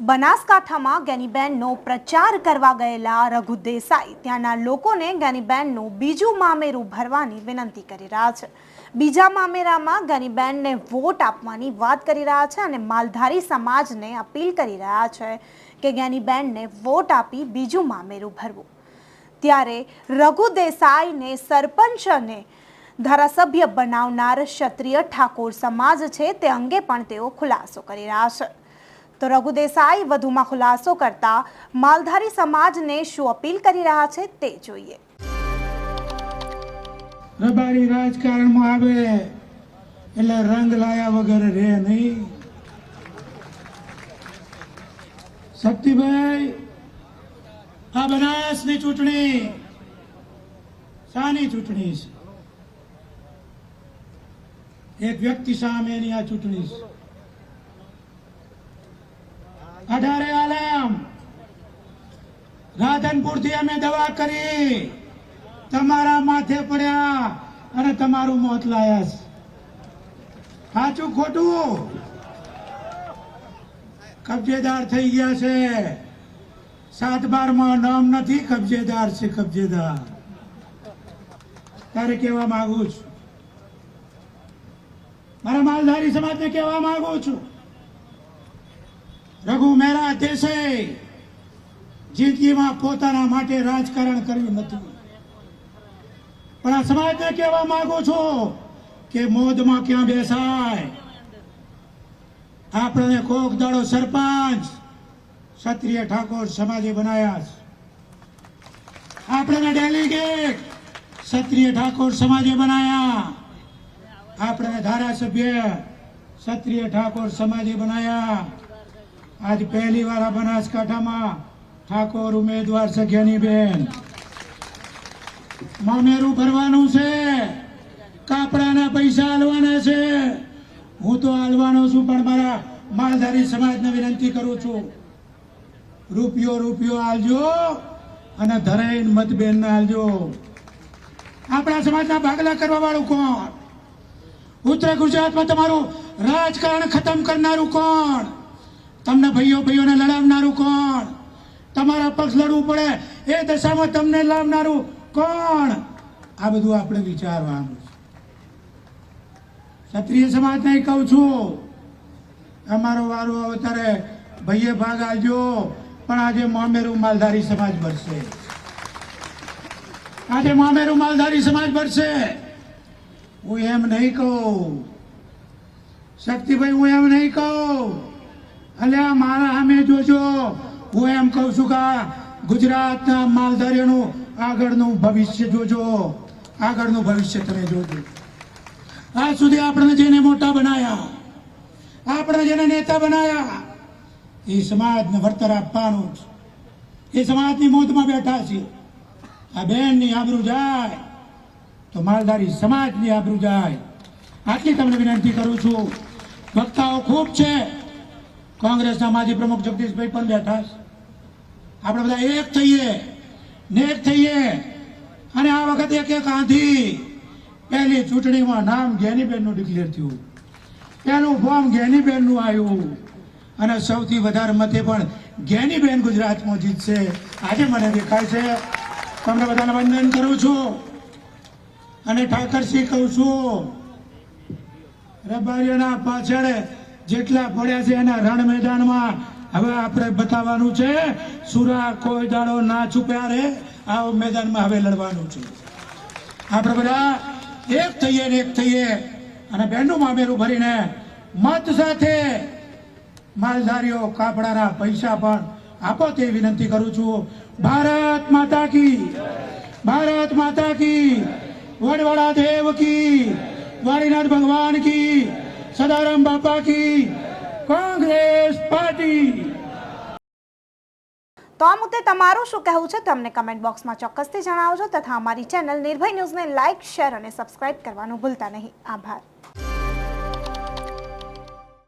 બનાસકાંઠામાં ગેનીબેનનો પ્રચાર કરવા ગયેલા રઘુ દેસાઈ. ત્યાંના લોકોને ગેનીબેનનું બીજું મામેરું ભરવાની વિનંતી કરી રહ્યા છે. બીજા મામેરામાં ગેનીબેનને વોટ આપવાની વાત કરી રહ્યા છે અને માલધારી સમાજને અપીલ કરી રહ્યા છે કે ગેનીબેનને વોટ આપી બીજું મામેરું ભરવું. ત્યારે રઘુ દેસાઈને સરપંચને ધારાસભ્ય બનાવનાર ક્ષત્રિય ઠાકોર સમાજ છે તે અંગે પણ તેઓ ખુલાસો કરી રહ્યા છે. તો રઘુ દેસાઈ વધુમાં ખુલાસો કરતા માલધારી સમાજને શું અપીલ કરી રહ્યા છે તે જોઈએ. રબારી રાજકારણમાં આવે એટલે રંગ લાયા વગર રહે નહીં. શક્તિભાઈ, આ બનાસની ચૂંટણી શાની ચૂંટણી છે? એક વ્યક્તિ સામેની આ ચૂંટણી છે. અઢારે આલમ. રાધનપુરથી અમે દવા કરી. તમારા માથે પડ્યા અને તમારું મોત લાયા છે. સાચું ખોટું? કબજેદાર થઈ ગયા છે. સાત બારમાં નામ નથી, કબજેદાર છે કબજેદાર. તારે કહેવા માંગુ છું. મારા માલધારી સમાજને કહેવા માંગુ છું. રઘુ મેરા દેશે જિંદગીમાં પોતાના માટે રાજકારણ કર્યું નથી. પણ આ સમાજને કહેવા માંગુ છું કે મોદમાં ક્યાં બેસાય? આપણને કોક દાડો સરપંચ, ક્ષત્રિય ઠાકોર સમાજે બનાયા આપણને ડેલિગેટ, ક્ષત્રિય ઠાકોર સમાજે બનાયા. આપણને ધારાસભ્ય, ક્ષત્રિય ઠાકોર સમાજે બનાયા. આજ પહેલી વાર બનાસકાંઠામાં ઠાકોર ઉમેદવાર સખ્યાની બેન. મામેરું ભરવાનું છે. કાપડાના પૈસા હાલવાના છે. હું તો હાલવાનો છું, પણ મારા માલધારી સમાજને વિનંતી કરું છું. રૂપિયો રૂપિયો હાલજો અને ધરાઈન મતબેન હાલજો આપણા સમાજના ભાગલા કરવા વાળું કોણ? ઉત્તર ગુજરાતમાં તમારું રાજકારણ ખતમ કરનારું કોણ? તમને ભાઈઓ, ભાઈઓને લડાવનારું કોણ? તમારા પક્ષ લડવું પડે. એ દશામાં તમને લાવનારું કોણ? આ બધું આપણે વિચારવાનું છે. ક્ષત્રિય સમાજને કહું છું, અમારો વારો આવે ભાઈએ ભાગ આલજો, પણ આજે મામેરું માલધારી સમાજ ભરશે આજે મામેરું માલધારી સમાજ ભરશે હું એમ નહીં કહું. શક્તિભાઈ, હું એમ નહીં કહું. અલ્યા, મારા સામે જોજો. હું એમ કહું છું કે ગુજરાતના માલધારીઓનું આગળનું ભવિષ્ય જોજો. આગળનું ભવિષ્ય તમે જોજો. આજ સુધી આપણે જેને મોટા બનાયા આપણે જેને નેતા બનાયા, એ સમાજને વળતર આપવાનું એ સમાજની મોતમાં બેઠા છે આ બેનની આબરૂ જાય, તો માલધારી સમાજની આબરૂ જાય. આટલી તમને વિનંતી કરું છું. વક્તાઓ ખૂબ છે. કોંગ્રેસના માજી પ્રમુખ જગદીશભાઈ પણ બેઠા આપણે બધા એક થઈએ, ને એક થઈએ. અને આ વખતે એક એક આંધી પહેલી ચૂંટણીમાં નામ ઘેનીબેનનું ડિક્લેર થયું. પહેલું ફોર્મ ઘેનીબેનનું આવ્યું. અને સૌથી વધારે મતે પણ ઘેનીબેન ગુજરાતમાં જીતશે. આજે મને દેખાય છે. તમને બધાને વંદન કરું છું. અને ઠાકરસિંહ કહું છું, રબારીઓના પાછળ જેટલા પડ્યા છે એના રણ મેદાનમાં, હવે આપણે બતાવવાનું છે, સુરા કોઈ દાડો ના છુપ્યા રે, આ મેદાનમાં હવે લડવાનું છે. આપણે બધા એક થઈએ ને એક થઈએ, અને બેનું મામેરું ભરીને મત સાથે માલધારીઓ કાપડાના પૈસા પણ આપો તે વિનંતી કરું છું. ભારત માતા કી, ભારત માતા કી, વડવાડા દેવ કી વાણીનાથ ભગવાન કી સદારામ બાપા કોંગ્રેસ પાર્ટી. તો આ મુદ્દે તમારું શું કહેવું છે તમને કમેન્ટ બોક્સમાં ચોક્કસથી જણાવજો તથા અમારી ચેનલ નિર્ભય ન્યૂઝને લાઇક શેર અને સબસ્ક્રાઇબ કરવાનું ભૂલતા નહીં. આભાર.